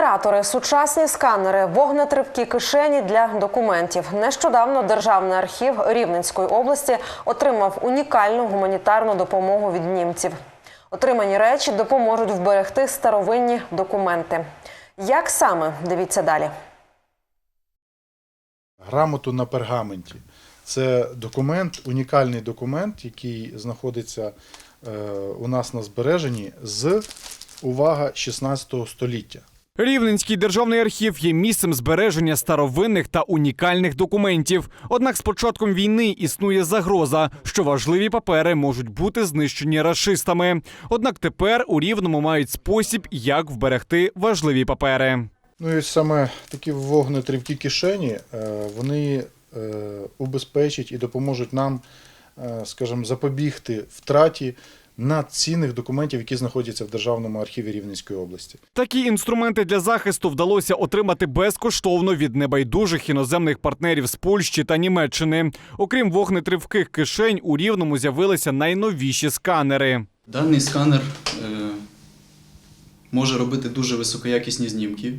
Генератори, сучасні сканери, вогнетривкі кишені для документів. Нещодавно Державний архів Рівненської області отримав унікальну гуманітарну допомогу від німців. Отримані речі допоможуть вберегти старовинні документи. Як саме дивіться далі? Грамоту на пергаменті. Це документ, унікальний документ, який знаходиться е, у нас на збереженні з увага 16 століття. Рівненський державний архів є місцем збереження старовинних та унікальних документів. Однак з початком війни існує загроза, що важливі папери можуть бути знищені рашистами. Однак тепер у рівному мають спосіб, як вберегти важливі папери. Ну і саме такі вогнетривкі кишені, е, вони е, убезпечать і допоможуть нам, е, скажімо, запобігти втраті надцінних документів, які знаходяться в Державному архіві Рівненської області. Такі інструменти для захисту вдалося отримати безкоштовно від небайдужих іноземних партнерів з Польщі та Німеччини. Окрім вогнетривких кишень, у рівному з'явилися найновіші сканери. Даний сканер може робити дуже високоякісні знімки,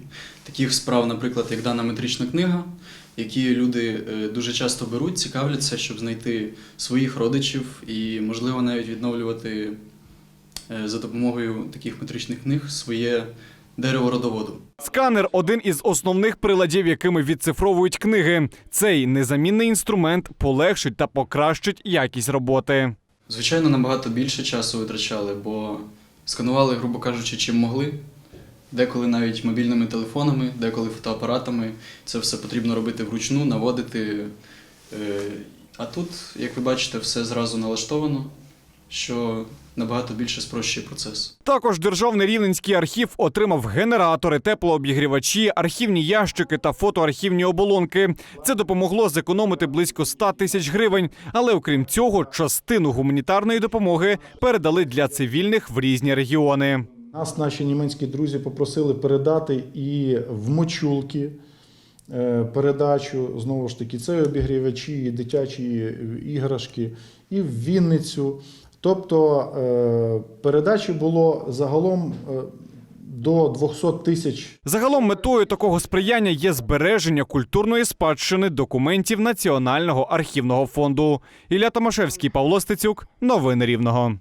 таких справ, наприклад, як дана метрична книга, які люди е, дуже часто беруть, цікавляться, щоб знайти своїх родичів і, можливо, навіть відновлювати е, за допомогою таких метричних книг своє дерево родоводу. Сканер один із основних приладів, якими відцифровують книги. Цей незамінний інструмент полегшить та покращить якість роботи. Звичайно, набагато більше часу витрачали, бо сканували, грубо кажучи, чим могли. Деколи навіть мобільними телефонами, деколи фотоапаратами. Це все потрібно робити вручну, наводити. Е, А тут, як ви бачите, все зразу налаштовано, що набагато більше спрощує процес. Також державний рівненський архів отримав генератори, теплообігрівачі, архівні ящики та фотоархівні оболонки. Це допомогло зекономити близько 100 тисяч гривень. Але окрім цього, частину гуманітарної допомоги передали для цивільних в різні регіони. Нас наші німецькі друзі попросили передати і в мочулки е, передачу, знову ж таки, це обігрівачі, і дитячі іграшки, і в Вінницю. Тобто е, передачі було загалом е, до 200 тисяч Загалом метою такого сприяння є збереження культурної спадщини документів Національного архівного фонду. Ілля Томашевський, Павло Стецюк. Новини Рівного.